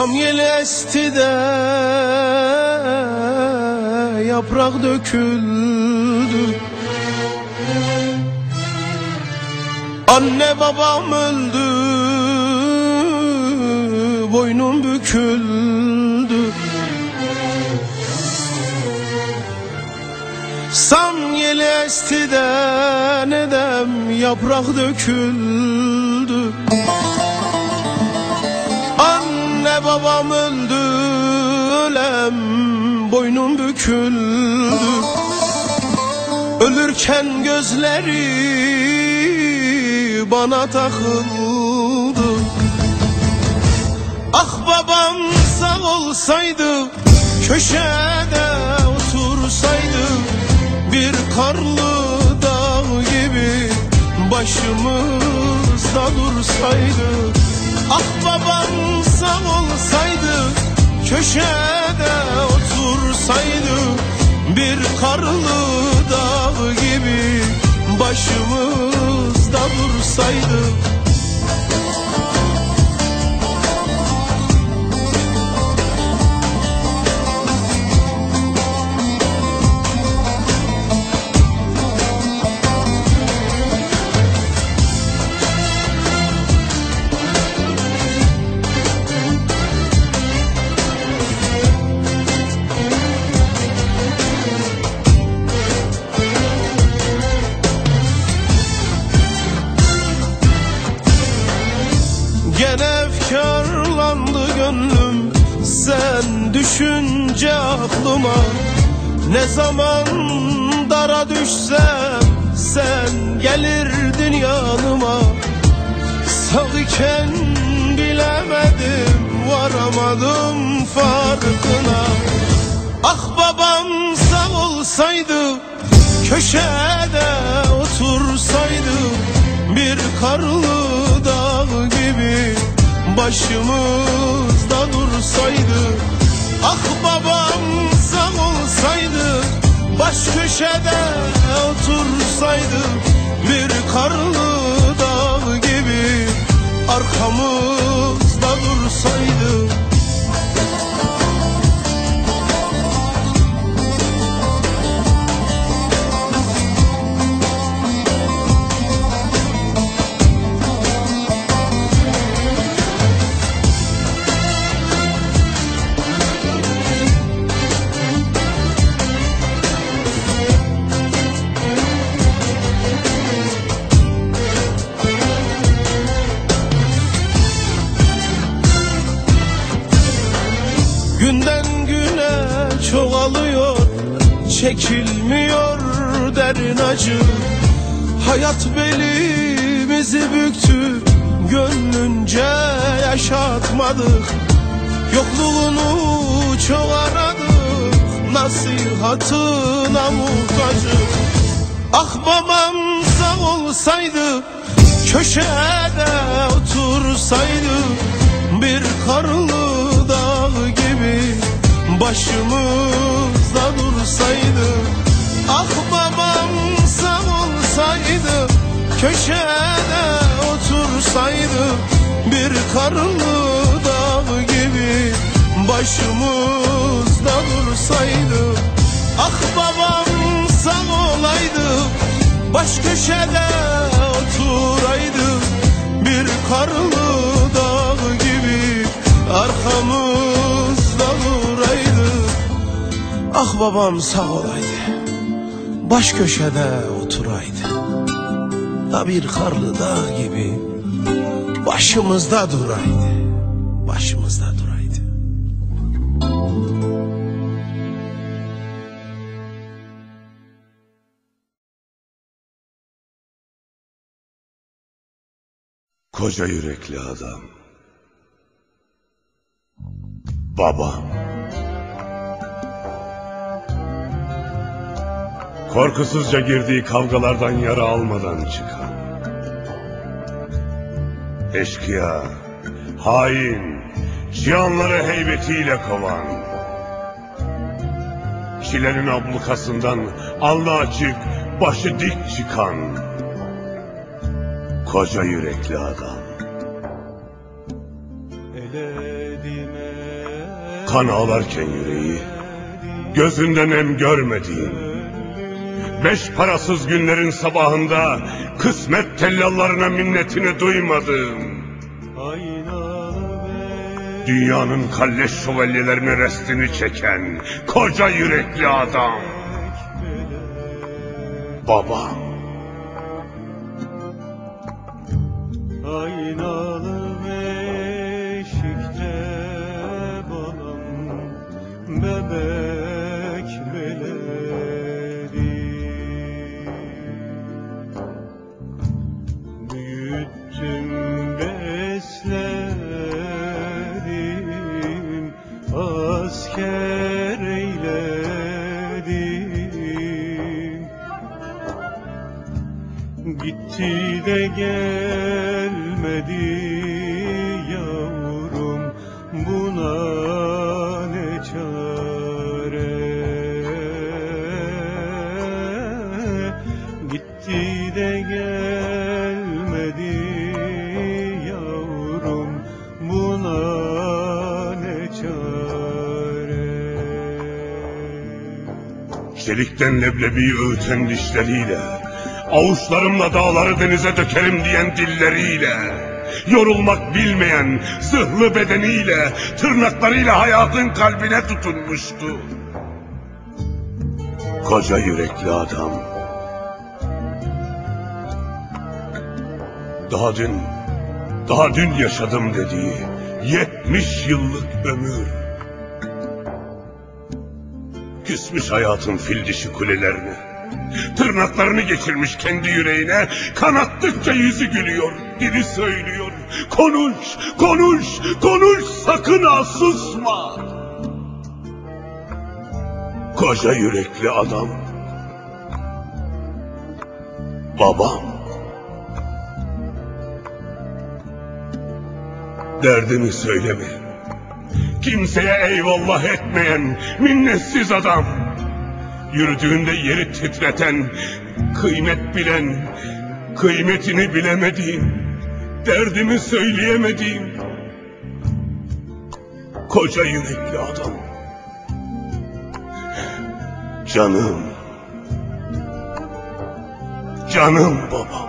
Samyel esti de yaprak döküldü. Anne babam öldü Boynum büküldü. Samyel esti de nedem yaprak döküldü babam öldü ölem boynum büküldü. Ölürken gözleri bana takıldı. Ah babam sağ olsaydı köşede otursaydı Bir karlı dağ gibi başımızda dursaydı Ah babam sağ olsaydı köşede otursaydı Bir karlı dağ gibi başımızda dursaydı düşünce aklıma Ne zaman dara düşsem Sen gelirdin yanıma. Sağ iken bilemedim Varamadım farkına. Ah babam sağ olsaydı Köşede otursaydı Bir karlı dağ gibi Başımızda köşede otursaydı Bir karlı dağ gibi Arkamızda Günden güne çoğalıyor Çekilmiyor derin acı. Hayat belimizi büktü Gönlünce yaşatmadık. Yokluğunu çok aradık Nasihatına muhtacız Ah babam sağ olsaydı Köşede otursaydı Bir karlı Köşede otursaydı Bir karlı dağ gibi Başımızda dursaydı. Ah babam sağ olaydı Baş köşede oturaydı Bir karlı dağ gibi Arkamızda duraydı Ah babam sağ olaydı Baş köşede oturaydı Da bir karlı dağ gibi Başımızda duraydı Başımızda duraydı Koca yürekli adam. Babam. Korkusuzca girdiği kavgalardan yara almadan çıkan. Eşkıya, hain, cihanları heybetiyle kovan. Çilenin ablukasından alnı açık, başı dik çıkan. Koca yürekli adam. Kan ağlarken yüreği, gözünden em görmediğim, beş parasız günlerin sabahında kısmet tellallarına minnetini duymadığım, dünyanın kalleş şövalyelerine restini çeken koca yürekli adam. Babam. Aynalı asker eyledim. Gitti de gelmedi yavrum buna ne çare Çelikten leblebi öğüten dişleriyle, avuçlarımla dağları denize dökerim diyen dilleriyle, yorulmak bilmeyen zırhlı bedeniyle, tırnaklarıyla hayatın kalbine tutunmuştu. Koca yürekli adam. Daha dün, daha dün yaşadım dediği yetmiş yıllık ömür. Küsmüş hayatın fil dişi kulelerine. Tırnaklarını geçirmiş kendi yüreğine. Kanattıkça yüzü gülüyor. Dili söylüyor. Konuş, konuş, konuş sakın ha susma. Koca yürekli adam. Babam. Derdimi söyleme. Kimseye eyvallah etmeyen minnetsiz adam. Yürüdüğünde yeri titreten, kıymet bilen, kıymetini bilemediğim, derdimi söyleyemediğim, koca yürekli adam. Canım, canım baba.